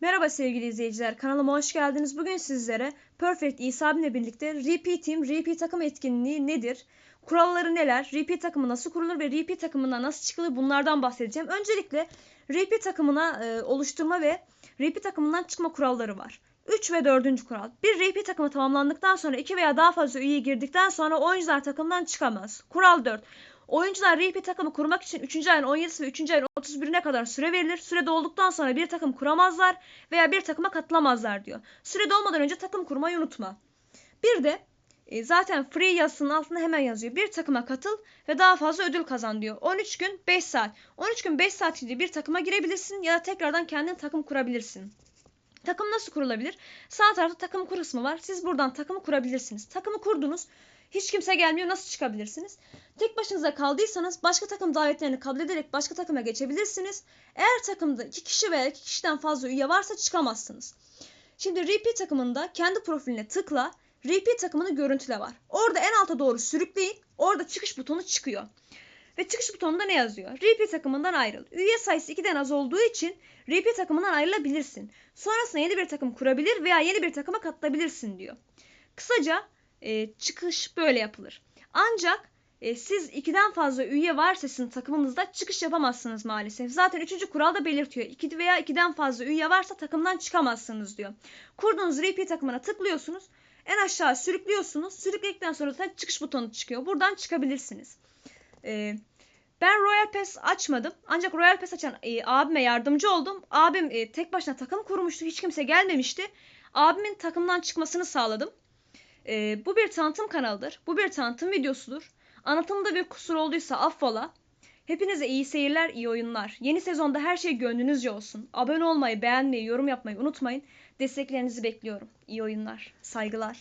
Merhaba sevgili izleyiciler, kanalıma hoş geldiniz. Bugün sizlere Perfect İsa ile birlikte Repeat Team, Repeat takım etkinliği nedir? Kuralları neler? Repeat takımı nasıl kurulur ve Repeat takımından nasıl çıkılır? Bunlardan bahsedeceğim. Öncelikle Repeat takımına e, oluşturma ve Repeat takımından çıkma kuralları var. 3 ve 4. kural. Bir Repeat takımı tamamlandıktan sonra 2 veya daha fazla üye girdikten sonra oyuncular takımdan çıkamaz. Kural 4. Oyuncular repeat takımı kurmak için 3. ayın 17'si ve 3. ayın 31'ine kadar süre verilir. Süre dolduktan sonra bir takım kuramazlar veya bir takıma katılamazlar diyor. Süre dolmadan önce takım kurmayı unutma. Bir de e, zaten free yazısının altında hemen yazıyor. Bir takıma katıl ve daha fazla ödül kazan diyor. 13 gün 5 saat. 13 gün 5 saat içinde bir takıma girebilirsin ya da tekrardan kendin takım kurabilirsin. Takım nasıl kurulabilir? Sağ tarafta takım kur kısmı var. Siz buradan takımı kurabilirsiniz. Takımı kurdunuz. Hiç kimse gelmiyor. Nasıl çıkabilirsiniz? Tek başınıza kaldıysanız başka takım davetlerini kabul ederek başka takıma geçebilirsiniz. Eğer takımda iki kişi veya iki kişiden fazla üye varsa çıkamazsınız. Şimdi repeat takımında kendi profiline tıkla. Repeat takımını görüntüle var. Orada en alta doğru sürükleyin. Orada çıkış butonu çıkıyor. Ve çıkış butonunda ne yazıyor? Repeat takımından ayrıl. Üye sayısı 2'den az olduğu için repeat takımından ayrılabilirsin. Sonrasında yeni bir takım kurabilir veya yeni bir takıma katılabilirsin diyor. Kısaca e, çıkış böyle yapılır. Ancak e, siz ikiden fazla üye varsa sizin takımınızda çıkış yapamazsınız maalesef. Zaten üçüncü kural da belirtiyor. İki veya ikiden fazla üye varsa takımdan çıkamazsınız diyor. Kurduğunuz repeat takımına tıklıyorsunuz. En aşağı sürüklüyorsunuz. Sürükledikten sonra da çıkış butonu çıkıyor. Buradan çıkabilirsiniz. Ee, ben Royal Pass açmadım. Ancak Royal Pass açan e, abime yardımcı oldum. Abim e, tek başına takım kurmuştu. Hiç kimse gelmemişti. Abimin takımdan çıkmasını sağladım. E, bu bir tanıtım kanalıdır. Bu bir tanıtım videosudur. Anlatımda bir kusur olduysa affola. Hepinize iyi seyirler, iyi oyunlar. Yeni sezonda her şey gönlünüzce olsun. Abone olmayı, beğenmeyi, yorum yapmayı unutmayın. Desteklerinizi bekliyorum. İyi oyunlar. Saygılar.